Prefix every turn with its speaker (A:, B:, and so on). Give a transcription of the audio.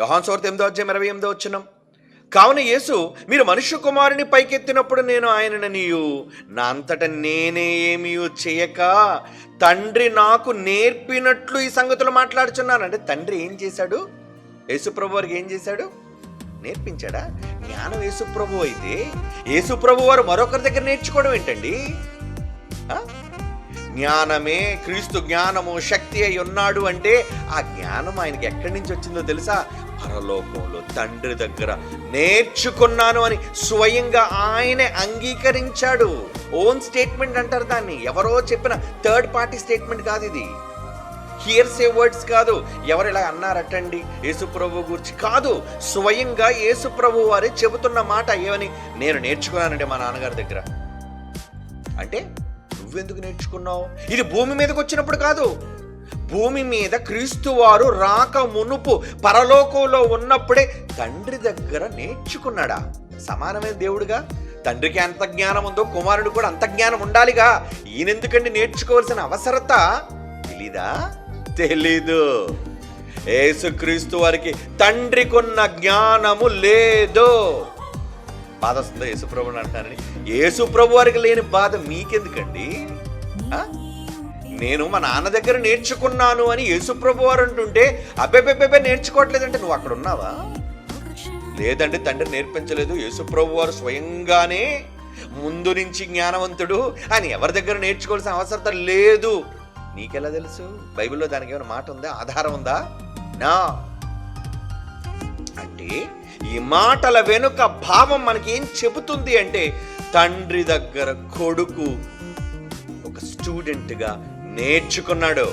A: యోహాన్ సోర్త ఎనిమిదో అధ్యాయం ఇరవై ఎనిమిదో వచ్చినాం కావున యేసు మీరు మనుష్య కుమారుని పైకెత్తినప్పుడు నేను ఆయనను నీయు నా అంతట నేనే ఏమీ చేయక తండ్రి నాకు నేర్పినట్లు ఈ సంగతులు మాట్లాడుచున్నాను. అంటే తండ్రి ఏం చేశాడు? యేసుప్రభు వారికి ఏం చేశాడు? నేర్పించాడా? జ్ఞానం యేసుప్రభు అయితే యేసుప్రభు వారు మరొకరి దగ్గర నేర్చుకోవడం ఏంటండి? ఆ? జ్ఞానమే క్రీస్తు జ్ఞానము శక్తి అయి ఉన్నాడు అంటే ఆ జ్ఞానం ఆయనకి ఎక్కడి నుంచి వచ్చిందో తెలుసా? పరలోకంలో తండ్రి దగ్గర నేర్చుకున్నాను అని స్వయంగా ఆయనే అంగీకరించాడు. ఓన్ స్టేట్మెంట్ అంటారు దాన్ని. ఎవరో చెప్పిన థర్డ్ పార్టీ స్టేట్మెంట్ కాదు ఇది. హియర్సే వర్డ్స్ కాదు. ఎవరు ఇలా అన్నారటండి? యేసుప్రభు గురించి కాదు. స్వయంగా యేసుప్రభు వారే చెబుతున్న మాట ఏమని? నేను నేర్చుకున్నానండి మా నాన్నగారి దగ్గర. అంటే నువ్వెందుకు నేర్చుకున్నావు? ఇది భూమి మీదకి వచ్చినప్పుడు కాదు. భూమి మీద క్రీస్తు వారు రాక మునుపు పరలోకంలో ఉన్నప్పుడే తండ్రి దగ్గర నేర్చుకున్నాడా? సమానమైన దేవుడుగా? తండ్రికి ఎంత జ్ఞానం ఉందో కుమారుడు కూడా అంత జ్ఞానం ఉండాలిగా. ఈయనెందుకండి నేర్చుకోవాల్సిన అవసరత? తెలీదా? తెలీదు. ఏసుక్రీస్తు వారికి తండ్రికున్న జ్ఞానము లేదు. బాధ వస్తుందో యేసుప్రభుని అంటానని యేసుప్రభు వారికి లేని బాధ మీకెందుకండి? నేను మా నాన్న దగ్గర నేర్చుకున్నాను అని యేసుప్రభు వారు అంటుంటే అబ్బెబ్బెబ్బెబ్బే నేర్చుకోవట్లేదంటే నువ్వు అక్కడ ఉన్నావా? లేదంటే తండ్రి నేర్పించలేదు. యేసుప్రభు వారు స్వయంగానే ముందు నుంచి జ్ఞానవంతుడు అని ఎవరి దగ్గర నేర్చుకోవాల్సిన అవసరత లేదు. నీకెలా తెలుసు? బైబిల్లో దానికి ఏమైనా మాట ఉందా? ఆధారం ఉందా? నా అంటే ఈ మాటల వెనుక భావం మనకి ఏం చెబుతుంది అంటే తండ్రి దగ్గర కొడుకు ఒక స్టూడెంట్గా నేర్చుకున్నాడు.